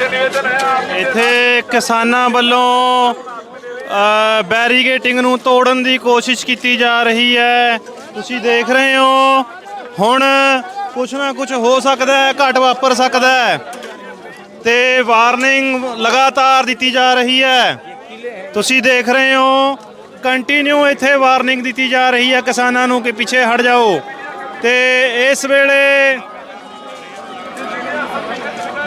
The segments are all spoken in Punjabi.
ਇੱਥੇ ਕਿਸਾਨਾਂ ਵੱਲੋਂ ਬੈਰੀਗੇਟਿੰਗ ਨੂੰ ਤੋੜਨ ਦੀ ਕੋਸ਼ਿਸ਼ ਕੀਤੀ ਜਾ ਰਹੀ ਹੈ। ਤੁਸੀਂ ਦੇਖ ਰਹੇ ਹੋ, ਹੁਣ ਕੁਛ ਨਾ ਕੁਛ ਹੋ ਸਕਦਾ ਹੈ, ਘਟ ਵਾਪਰ ਸਕਦਾ ਹੈ। ਤੇ ਵਾਰਨਿੰਗ ਲਗਾਤਾਰ ਦਿੱਤੀ ਜਾ ਰਹੀ ਹੈ। ਤੁਸੀਂ ਦੇਖ ਰਹੇ ਹੋ ਕੰਟੀਨਿਊ ਇੱਥੇ ਵਾਰਨਿੰਗ ਦਿੱਤੀ ਜਾ ਰਹੀ ਹੈ ਕਿਸਾਨਾਂ ਨੂੰ ਕਿ ਪਿੱਛੇ ਹਟ ਜਾਓ। ਤੇ ਇਸ ਵੇਲੇ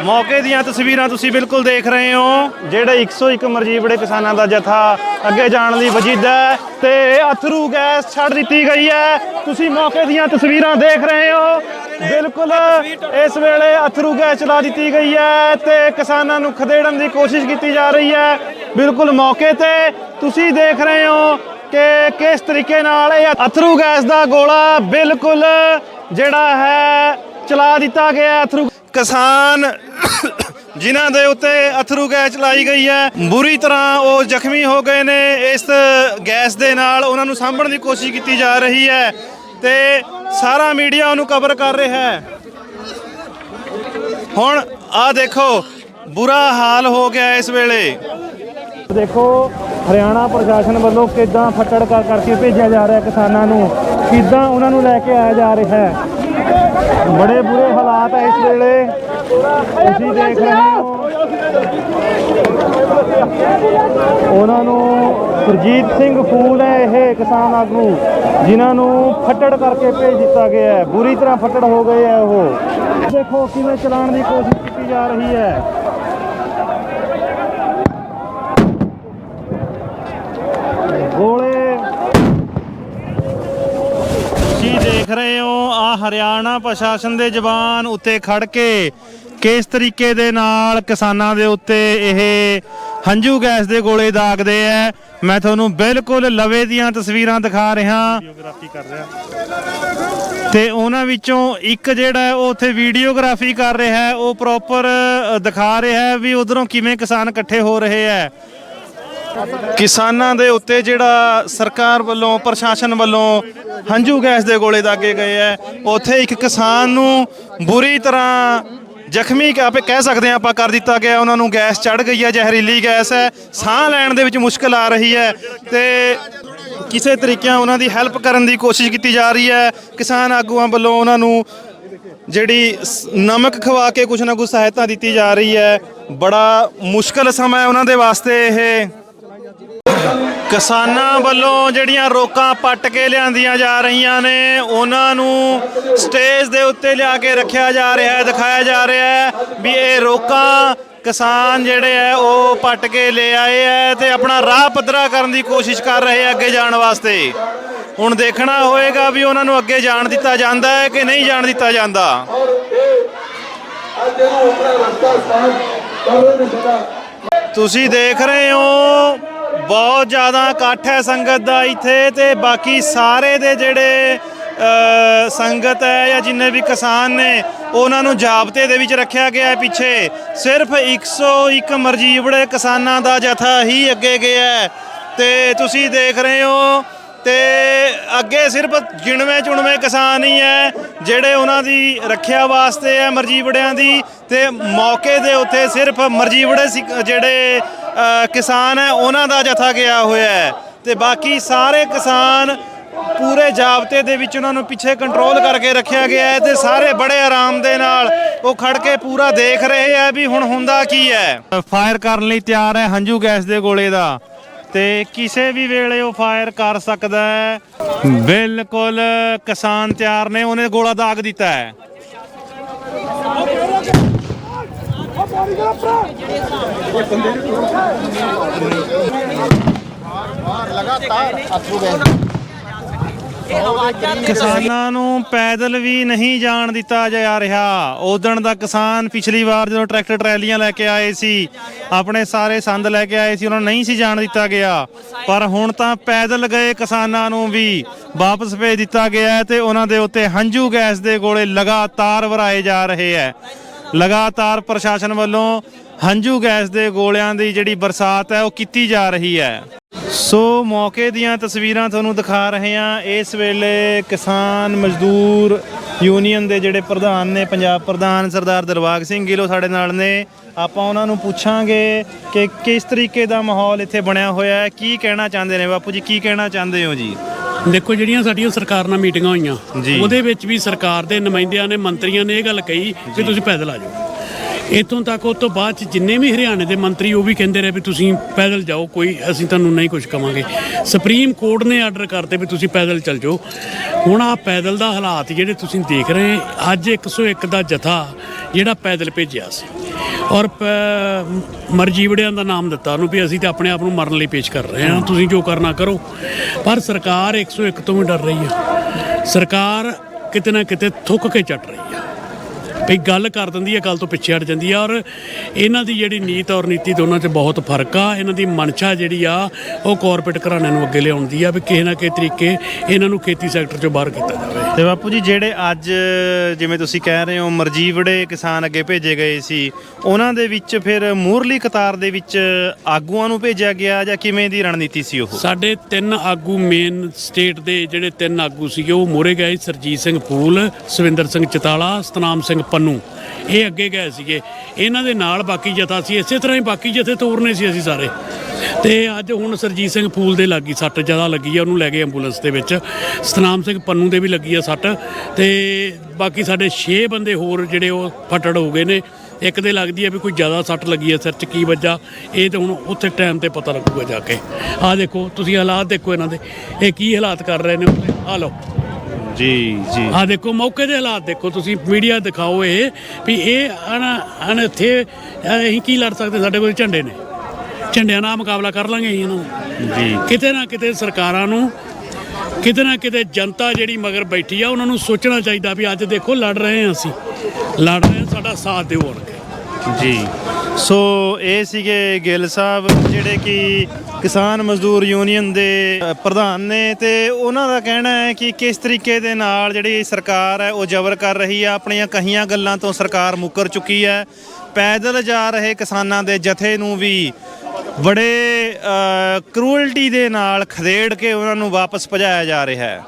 ਮੌਕੇ ਦੀਆਂ ਤਸਵੀਰਾਂ ਤੁਸੀਂ ਬਿਲਕੁਲ ਦੇਖ ਰਹੇ ਹੋ। ਜਿਹੜੇ 101 ਮਰਜੀਬੜੇ ਕਿਸਾਨਾਂ ਦਾ ਜਥਾ ਅੱਗੇ ਜਾਣ ਲਈ ਵਜੀਦਾ ਹੈ ਤੇ ਅਥਰੂ ਗੈਸ ਛੱਡ ਦਿੱਤੀ ਗਈ ਹੈ। ਤੁਸੀਂ ਮੌਕੇ ਦੀਆਂ ਤਸਵੀਰਾਂ ਦੇਖ ਰਹੇ ਹੋ। ਬਿਲਕੁਲ ਇਸ ਵੇਲੇ ਅਥਰੂ ਗੈਸ ਚਲਾ ਦਿੱਤੀ ਗਈ ਹੈ ਤੇ ਕਿਸਾਨਾਂ ਨੂੰ ਖਦੇੜਨ ਦੀ ਕੋਸ਼ਿਸ਼ ਕੀਤੀ ਜਾ ਰਹੀ ਹੈ। ਬਿਲਕੁਲ ਮੌਕੇ ਤੇ ਤੁਸੀਂ ਦੇਖ ਰਹੇ ਹੋ ਕਿ ਕਿਸ ਤਰੀਕੇ ਨਾਲ ਇਹ ਅਥਰੂ ਗੈਸ ਦਾ ਗੋਲਾ ਬਿਲਕੁਲ ਜਿਹੜਾ ਹੈ ਚਲਾ ਦਿੱਤਾ ਗਿਆ ਅਥਰੂ ਕਿਸਾਨ ਜਿਨ੍ਹਾਂ ਦੇ ਉੱਤੇ ਅਥਰੂ ਗੈਸ ਚਲਾਈ ਗਈ ਹੈ। ਬੁਰੀ ਤਰ੍ਹਾਂ ਉਹ ਜ਼ਖਮੀ ਹੋ ਗਏ ਨੇ। ਇਸ ਗੈਸ ਦੇ ਨਾਲ ਉਹਨਾਂ ਨੂੰ ਸਾਂਭਣ ਦੀ ਕੋਸ਼ਿਸ਼ ਕੀਤੀ ਜਾ ਰਹੀ ਹੈ ਤੇ ਸਾਰਾ ਮੀਡੀਆ ਉਹਨੂੰ ਕਵਰ ਕਰ ਰਿਹਾ ਹੈ। ਹੁਣ ਆ ਦੇਖੋ, ਬੁਰਾ ਹਾਲ ਹੋ ਗਿਆ ਇਸ ਵੇਲੇ। ਦੇਖੋ, ਹਰਿਆਣਾ ਪ੍ਰਸ਼ਾਸਨ ਵੱਲੋਂ ਕਿੱਦਾਂ ਫੱਟੜ ਕਰ ਕਰਕੇ ਭੇਜਿਆ ਜਾ ਰਿਹਾ ਕਿਸਾਨਾਂ ਨੂੰ? ਕਿੱਦਾਂ ਉਹਨਾਂ ਨੂੰ ਲੈ ਕੇ ਆਇਆ ਜਾ ਰਿਹਾ ਹੈ? ਬੜੇ ਬੁਰੇ ਹਾਲਾਤ ਹੈ ਇਸ ਵੇਲੇ। ਤੁਸੀਂ ਦੇਖ ਰਹੇ ਹੋ ਉਹਨਾਂ ਨੂੰ ਸੁਰਜੀਤ ਸਿੰਘ ਫੂਲ ਹੈ ਇਹ ਕਿਸਾਨ ਆਗੂ, ਜਿਨ੍ਹਾਂ ਨੂੰ ਫੱਟੜ ਕਰਕੇ ਭੇਜ ਦਿੱਤਾ ਗਿਆ ਹੈ। ਬੁਰੀ ਤਰ੍ਹਾਂ ਫੱਟੜ ਹੋ ਗਏ ਹੈ ਉਹ। ਦੇਖੋ ਕਿਵੇਂ ਚਲਾਉਣ ਦੀ ਕੋਸ਼ਿਸ਼ ਕੀਤੀ ਜਾ ਰਹੀ ਹੈ। ਗੋਲੇ। ਤੁਸੀਂ ਦੇਖ ਰਹੇ ਹੋ ਹਰਿਆਣਾ ਪ੍ਰਸ਼ਾਸਨ ਦੇ ਜਵਾਨ ਉੱਤੇ ਖੜ ਕੇ ਕਿਸ ਤਰੀਕੇ ਦੇ ਨਾਲ ਕਿਸਾਨਾਂ ਦੇ ਉੱਤੇ ਇਹ ਹੰਝੂ ਗੈਸ ਦੇ ਗੋਲੇ ਦਾਗਦੇ ਐ? ਮੈਂ ਤੁਹਾਨੂੰ ਬਿਲਕੁਲ ਲਵੇ ਦੀਆਂ ਤਸਵੀਰਾਂ ਦਿਖਾ ਰਿਹਾ। ਵੀਡੀਓਗ੍ਰਾਫੀ ਕਰ ਰਿਹਾ। ਤੇ ਉਹਨਾਂ ਵਿੱਚੋਂ ਇੱਕ ਜਿਹੜਾ ਉਹ ਉੱਥੇ ਵੀਡੀਓਗ੍ਰਾਫੀ ਕਰ ਰਿਹਾ ਉਹ ਪ੍ਰੋਪਰ ਦਿਖਾ ਰਿਹਾ ਵੀ ਉਧਰੋਂ ਕਿਵੇਂ ਕਿਸਾਨ ਇਕੱਠੇ ਹੋ ਰਹੇ ਐ। ਕਿਸਾਨਾਂ ਦੇ ਉੱਤੇ ਜਿਹੜਾ ਸਰਕਾਰ ਵੱਲੋਂ, ਪ੍ਰਸ਼ਾਸਨ ਵੱਲੋਂ ਹੰਝੂ ਗੈਸ ਦੇ ਗੋਲੇ ਦਾਗੇ ਗਏ ਐ। ਉੱਥੇ ਇੱਕ ਕਿਸਾਨ ਨੂੰ ਬੁਰੀ ਤਰ੍ਹਾਂ ਜ਼ਖਮੀ ਆਪੇ ਕਹਿ ਸਕਦੇ ਆ ਆਪਾਂ ਕਰ ਦਿੱਤਾ ਗਿਆ। ਉਹਨਾਂ ਨੂੰ ਗੈਸ ਚੜ ਗਈ ਹੈ ਜ਼ਹਿਰੀਲੀ ਗੈਸ ਹੈ ਸਾਹ ਲੈਣ ਦੇ ਵਿੱਚ ਮੁਸ਼ਕਲ ਆ ਰਹੀ ਹੈ ਤੇ ਕਿਸੇ ਤਰੀਕਿਆਂ ਉਹਨਾਂ ਦੀ ਹੈਲਪ ਕਰਨ ਦੀ ਕੋਸ਼ਿਸ਼ ਕੀਤੀ ਜਾ ਰਹੀ ਹੈ ਕਿਸਾਨ ਆਗੂਆਂ ਵੱਲੋਂ ਉਹਨਾਂ ਨੂੰ ਜਿਹੜੀ ਸ- ਨਮਕ ਖਵਾ ਕੇ ਕੁਝ ਨਾ ਕੁਝ ਸਹਾਇਤਾ ਦਿੱਤੀ ਜਾ ਰਹੀ ਹੈ ਬੜਾ ਮੁਸ਼ਕਲ ਸਮਾਂ ਹੈ ਉਹਨਾਂ ਦੇ ਵਾਸਤੇ ਇਹ। ਕਿਸਾਨਾਂ ਵੱਲੋਂ ਜਿਹੜੀਆਂ ਰੋਕਾਂ ਪੱਟ ਕੇ ਲਿਆਂਦੀਆਂ ਜਾ ਰਹੀਆਂ ਨੇ, ਉਹਨਾਂ ਨੂੰ ਸਟੇਜ ਦੇ ਉੱਤੇ ਲਿਆ ਕੇ ਰੱਖਿਆ ਜਾ ਰਿਹਾ ਹੈ, ਦਿਖਾਇਆ ਜਾ ਰਿਹਾ ਹੈ ਵੀ ਇਹ ਰੋਕਾਂ ਕਿਸਾਨ ਜਿਹੜੇ ਹੈ, ਉਹ ਪੱਟ ਕੇ ਲੈ ਆਏ ਹੈ ਤੇ ਆਪਣਾ ਰਾਹ ਪੱਧਰਾ ਕਰਨ ਦੀ ਕੋਸ਼ਿਸ਼ ਕਰ ਰਹੇ ਹੈ ਅੱਗੇ ਜਾਣ ਵਾਸਤੇ। ਹੁਣ ਦੇਖਣਾ ਹੋਏਗਾ ਵੀ ਉਹਨਾਂ ਨੂੰ ਅੱਗੇ ਜਾਣ ਦਿੱਤਾ ਜਾਂਦਾ ਹੈ ਕਿ ਨਹੀਂ ਜਾਣ ਦਿੱਤਾ ਜਾਂਦਾ। ਤੁਸੀਂ ਦੇਖ ਰਹੇ ਹੋ ਬਹੁਤ ਜ਼ਿਆਦਾ ਇਕੱਠ ਹੈ ਸੰਗਤ ਦਾ ਇੱਥੇ ਤੇ ਬਾਕੀ ਸਾਰੇ ਦੇ ਜਿਹੜੇ ਸੰਗਤ ਹੈ ਜਾਂ ਜਿੰਨੇ ਵੀ ਕਿਸਾਨ ਨੇ, ਉਹਨਾਂ ਨੂੰ ਜਾਬਤੇ ਦੇ ਵਿੱਚ ਰੱਖਿਆ ਗਿਆ ਹੈ ਪਿੱਛੇ। ਸਿਰਫ 101 ਮਰਜੀਵੜੇ ਕਿਸਾਨਾਂ ਦਾ ਜਥਾ ਹੀ ਅੱਗੇ ਗਿਆ ਹੈ। ਤੇ ਤੁਸੀਂ ਦੇਖ ਰਹੇ ਹੋ, ਤੇ ਅੱਗੇ ਸਿਰਫ ਗਿਣਵੇਂ ਚੁਣਵੇਂ ਕਿਸਾਨ ਹੀ ਹੈ, ਜਿਹੜੇ ਉਹਨਾਂ ਦੀ ਰੱਖਿਆ ਵਾਸਤੇ ਹੈ ਮਰਜੀਵੜਿਆਂ ਦੀ। ਤੇ ਮੌਕੇ ਦੇ ਉੱਤੇ ਸਿਰਫ ਮਰਜੀਵੜੇ ਸਿੱਖ- ਜਿਹੜੇ ਕਿਸਾਨ ਹੈ ਉਹਨਾਂ ਦਾ ਜਥਾ ਗਿਆ ਹੋਇਆ ਹੈ ਤੇ ਬਾਕੀ ਸਾਰੇ ਕਿਸਾਨ ਪੂਰੇ ਜਾਬਤੇ ਦੇ ਵਿੱਚ ਉਹਨਾਂ ਨੂੰ ਪਿੱਛੇ ਕੰਟਰੋਲ ਕਰਕੇ ਰੱਖਿਆ ਗਿਆ ਹੈ ਤੇ ਸਾਰੇ ਬੜੇ ਆਰਾਮ ਦੇ ਨਾਲ ਉਹ ਖੜ ਕੇ ਪੂਰਾ ਦੇਖ ਰਹੇ ਆ ਵੀ ਹੁਣ ਹੁੰਦਾ ਕੀ ਹੈ। ਫਾਇਰ ਕਰਨ ਲਈ ਤਿਆਰ ਹੈ ਹੰਝੂ ਗੈਸ ਦੇ ਗੋਲੇ ਦਾ ਤੇ ਕਿਸੇ ਵੀ ਵੇਲੇ ਉਹ ਫਾਇਰ ਕਰ ਸਕਦਾ ਹੈ। ਬਿਲਕੁਲ ਕਿਸਾਨ ਤਿਆਰ ਨੇ, ਉਹਨੇ ਗੋਲਾ ਦਾਗ ਦਿੱਤਾ ਹੈ। ਕਿਸਾਨਾਂ ਨੂੰ ਪੈਦਲ ਵੀ ਨਹੀਂ ਜਾਣ ਦਿੱਤਾ ਜਾ ਰਿਹਾ। ਉਦਣ ਦਾ ਕਿਸਾਨ ਪਿਛਲੀ ਵਾਰ ਜਦੋਂ ਟਰੈਕਟਰ ਟਰੈਲੀਆਂ ਲੈ ਕੇ ਆਏ ਸੀ, ਆਪਣੇ ਸਾਰੇ ਸੰਦ ਲੈ ਕੇ ਆਏ ਸੀ, ਉਹਨਾਂ ਨੂੰ ਨਹੀਂ ਸੀ ਜਾਣ ਦਿੱਤਾ ਗਿਆ। ਪਰ ਹੁਣ ਤਾਂ ਪੈਦਲ ਗਏ ਕਿਸਾਨਾਂ ਨੂੰ ਵੀ ਵਾਪਸ ਭੇਜ ਦਿੱਤਾ ਗਿਆ ਹੈ ਤੇ ਉਹਨਾਂ ਦੇ ਉੱਤੇ ਹੰਝੂ ਗੈਸ ਦੇ ਗੋਲੇ ਲਗਾਤਾਰ ਵਰਾਏ ਜਾ ਰਹੇ ਹੈ। ਲਗਾਤਾਰ ਪ੍ਰਸ਼ਾਸਨ ਵੱਲੋਂ ਹੰਝੂ ਗੈਸ ਦੇ ਗੋਲਿਆਂ ਦੀ ਜਿਹੜੀ ਬਰਸਾਤ ਹੈ, ਉਹ ਕੀਤੀ ਜਾ ਰਹੀ ਹੈ। ਸੋ ਮੌਕੇ ਦੀਆਂ ਤਸਵੀਰਾਂ ਤੁਹਾਨੂੰ ਦਿਖਾ ਰਹੇ ਹਾਂ। ਇਸ ਵੇਲੇ ਕਿਸਾਨ ਮਜ਼ਦੂਰ ਯੂਨੀਅਨ ਦੇ ਜਿਹੜੇ ਪ੍ਰਧਾਨ ਨੇ, ਪੰਜਾਬ ਪ੍ਰਧਾਨ ਸਰਦਾਰ ਦਿਲਬਾਗ ਸਿੰਘ ਗਿੱਲ ਸਾਡੇ ਨਾਲ ਨੇ। ਆਪਾਂ ਉਹਨਾਂ ਨੂੰ ਪੁੱਛਾਂਗੇ ਕਿ ਕਿਸ ਤਰੀਕੇ ਦਾ ਮਾਹੌਲ ਇੱਥੇ ਬਣਿਆ ਹੋਇਆ ਹੈ, ਕੀ ਕਹਿਣਾ ਚਾਹੁੰਦੇ ਨੇ ਬਾਪੂ ਜੀ, ਕੀ ਕਹਿਣਾ ਚਾਹੁੰਦੇ ਹੋ ਜੀ? ਦੇਖੋ ਜਿਹੜੀਆਂ ਸਾਡੀਆਂ ਸਰਕਾਰ ਨਾਲ ਮੀਟਿੰਗਾਂ ਹੋਈਆਂ ਜੀ। ਉਹਦੇ ਵਿੱਚ ਵੀ ਸਰਕਾਰ ਦੇ ਨੁਮਾਇੰਦਿਆਂ ਨੇ ਮੰਤਰੀਆਂ ਨੇ ਇਹ ਗੱਲ ਕਹੀ ਕਿ ਤੁਸੀਂ ਪੈਦਲ ਆ ਜਾਓ ਇਤੋਂ ਤੱਕ ਉਸ ਤੋਂ ਬਾਅਦ ਚ ਜਿੰਨੇ ਵੀ ਹਰਿਆਣੇ ਦੇ ਮੰਤਰੀ, ਉਹ ਵੀ ਕਹਿੰਦੇ ਰਹੇ ਵੀ ਤੁਸੀਂ ਪੈਦਲ ਜਾਓ, ਕੋਈ ਅਸੀਂ ਤੁਹਾਨੂੰ ਨਹੀਂ ਕੁਝ ਕਵਾਂਗੇ। ਸੁਪਰੀਮ ਕੋਰਟ ਨੇ ਆਰਡਰ ਕਰਤੇ ਵੀ ਤੁਸੀਂ ਪੈਦਲ ਚੱਲ ਜਾਓ। ਹੁਣ ਆ ਪੈਦਲ ਦਾ ਹਾਲਾਤ ਜਿਹੜੇ ਤੁਸੀਂ ਦੇਖ ਰਹੇ ਅੱਜ 101 ਦਾ ਜਥਾ ਜਿਹੜਾ ਪੈਦਲ ਭੇਜਿਆ ਸੀ। ਔਰ ਪ- ਮਰਜੀਵੜਿਆਂ ਦਾ ਨਾਮ ਦਿੱਤਾ ਉਹਨੂੰ ਵੀ ਅਸੀਂ ਤਾਂ ਆਪਣੇ ਆਪ ਨੂੰ ਮਰਨ ਲਈ ਪੇਸ਼ ਕਰ ਰਹੇ ਹਾਂ। ਤੁਸੀਂ ਜੋ ਕਰਨਾ ਕਰੋ। ਪਰ ਸਰਕਾਰ 101 ਤੋਂ ਵੀ ਡਰ ਰਹੀ ਹੈ ਸਰਕਾਰ ਕਿਤੇ ਨਾ ਕਿਤੇ ਥੁੱਕ ਕੇ ਚੱਟ ਰਹੀ ਹੈ ਵੀ ਗੱਲ ਕਰ ਦਿੰਦੀ ਹੈ ਗੱਲ ਤੋਂ ਪਿੱਛੇ ਹਟ ਜਾਂਦੀ ਆ ਔਰ ਇਹਨਾਂ ਦੀ ਜਿਹੜੀ ਨੀਤ ਔਰ ਨੀਤੀ ਦੋਨਾਂ 'ਚ ਬਹੁਤ ਫ਼ਰਕ ਆ ਇਹਨਾਂ ਦੀ ਮਨਸ਼ਾ ਜਿਹੜੀ ਆ ਉਹ ਕਾਰਪੋਰੇਟ ਘਰਾਣਿਆਂ ਨੂੰ ਅੱਗੇ ਲਿਆਉਣ ਦੀ ਆ ਵੀ ਕਿਸੇ ਨਾ ਕਿਸੇ ਤਰੀਕੇ ਇਹਨਾਂ ਨੂੰ ਖੇਤੀ ਸੈਕਟਰ 'ਚੋਂ ਬਾਹਰ ਕੀਤਾ ਜਾਵੇ। ਤੇ ਬਾਪੂ ਜੀ ਜਿਹੜੇ ਅੱਜ ਜਿਵੇਂ ਤੁਸੀਂ ਕਹਿ ਰਹੇ ਹੋ ਮਰਜੀਵੜੇ ਕਿਸਾਨ ਅੱਗੇ ਭੇਜੇ ਗਏ ਸੀ ਉਹਨਾਂ ਦੇ ਵਿੱਚ ਫਿਰ ਮੂਰਲੀ ਕਤਾਰ ਦੇ ਵਿੱਚ ਆਗੂਆਂ ਨੂੰ ਭੇਜਿਆ ਗਿਆ ਜਾਂ ਕਿਵੇਂ ਦੀ ਰਣਨੀਤੀ ਸੀ ਉਹ? ਸਾਡੇ ਤਿੰਨ ਆਗੂ ਮੇਨ ਸਟੇਟ ਦੇ ਜਿਹੜੇ ਤਿੰਨ ਆਗੂ ਸੀਗੇ ਉਹ ਮੋਰੇ ਗਏ ਸਰਜੀਤ ਸਿੰਘ ਫੂਲ ਸਵਿੰਦਰ ਸਿੰਘ ਚਤਾਲਾ ਸਤਨਾਮ ਸਿੰਘ ਪੰਨੂ ਇਹ ਅੱਗੇ ਗਏ ਸੀਗੇ। ਇਹਨਾਂ ਦੇ ਨਾਲ ਬਾਕੀ ਜਥਾ ਸੀ। ਇਸੇ ਤਰ੍ਹਾਂ ਹੀ ਬਾਕੀ ਜਥੇ ਤੋਰਨੇ ਸੀ ਅਸੀਂ ਸਾਰੇ। ਤੇ ਅੱਜ ਹੁਣ ਸਰਜੀਤ ਸਿੰਘ ਫੂਲ ਦੇ ਲੱਗੀ ਸੱਟ। ਜ਼ਿਆਦਾ ਲੱਗੀ ਆ ਉਹਨੂੰ ਲੈ ਗਏ ਐਂਬੂਲੈਂਸ ਦੇ ਵਿੱਚ। ਸਤਨਾਮ ਸਿੰਘ ਪੰਨੂ ਦੇ ਵੀ ਲੱਗੀ ਆ ਸੱਟ। ਤੇ ਬਾਕੀ ਸਾਡੇ 6 ਬੰਦੇ ਹੋਰ ਜਿਹੜੇ ਉਹ ਫਟੜ ਹੋ ਗਏ ਨੇ। ਇੱਕ ਦੇ ਲੱਗਦੀ ਹੈ ਵੀ ਕੋਈ ਜ਼ਿਆਦਾ ਸੱਟ ਲੱਗੀ ਹੈ ਸਿਰ 'ਚ, ਕੀ ਵੱਜਾ? ਇਹ ਤਾਂ ਹੁਣ ਉੱਥੇ ਟਾਈਮ ਤੇ ਪਤਾ ਲੱਗੂਗਾ ਜਾ ਕੇ। ਆਹ ਦੇਖੋ, ਤੁਸੀਂ ਹਾਲਾਤ ਦੇਖੋ ਇਹਨਾਂ ਦੇ। ਇਹ ਕੀ ਹਾਲਾਤ ਕਰ ਰਹੇ ਨੇ ਆ ਲਓ। ਜੀ ਜੀ। ਆਹ ਦੇਖੋ ਮੌਕੇ ਦੇ ਹਾਲਾਤ ਦੇਖੋ ਤੁਸੀਂ ਮੀਡੀਆ ਦਿਖਾਓ ਇਹ ਵੀ ਇਹ ਅਣ ਅਣ ਇੱਥੇ ਅਸੀਂ ਕੀ ਲੜ ਸਕਦੇ ਸਾਡੇ ਕੋਲ ਝੰਡੇ ਨੇ। ਝੰਡਿਆਂ ਨਾਲ ਮੁਕਾਬਲਾ ਕਰ ਲਾਂਗੇ ਅਸੀਂ ਇਹਨਾਂ। ਦਾ ਜੀ। ਕਿਤੇ ਨਾ ਕਿਤੇ ਸਰਕਾਰਾਂ ਨੂੰ ਕਿਤੇ ਨਾ ਕਿਤੇ ਜਨਤਾ ਜਿਹੜੀ ਮਗਰ ਬੈਠੀ ਆ ਉਹਨਾਂ ਨੂੰ ਸੋਚਣਾ ਚਾਹੀਦਾ ਵੀ ਅੱਜ ਦੇਖੋ ਲੜ ਰਹੇ ਹਾਂ ਅਸੀਂ। ਲੜ ਰਹੇ ਹਾਂ ਸਾਡਾ ਸਾਥ ਦਿਓ ਜੀ। ਸੋ ਇਹ ਸੀਗੇ ਗਿੱਲ ਸਾਹਿਬ, ਜਿਹੜੇ ਕਿ ਕਿਸਾਨ ਮਜ਼ਦੂਰ ਯੂਨੀਅਨ ਦੇ ਪ੍ਰਧਾਨ ਨੇ ਤੇ ਉਹਨਾਂ ਦਾ ਕਹਿਣਾ ਹੈ ਕਿ ਕਿਸ ਤਰੀਕੇ ਦੇ ਨਾਲ ਜਿਹੜੀ ਸਰਕਾਰ ਹੈ, ਉਹ ਜ਼ਬਰ ਕਰ ਰਹੀ ਹੈ ਆਪਣੀਆਂ ਕਹੀਆਂ ਗੱਲਾਂ ਤੋਂ ਸਰਕਾਰ ਮੁੱਕਰ ਚੁੱਕੀ ਹੈ। ਪੈਦਲ ਜਾ ਰਹੇ ਕਿਸਾਨਾਂ ਦੇ ਜਥੇ ਨੂੰ ਵੀ ਬੜੇ ਕਰੂਅਲਟੀ ਦੇ ਨਾਲ ਖਦੇੜ ਕੇ ਉਹਨਾਂ ਨੂੰ ਵਾਪਸ ਭਜਾਇਆ ਜਾ ਰਿਹਾ ਹੈ।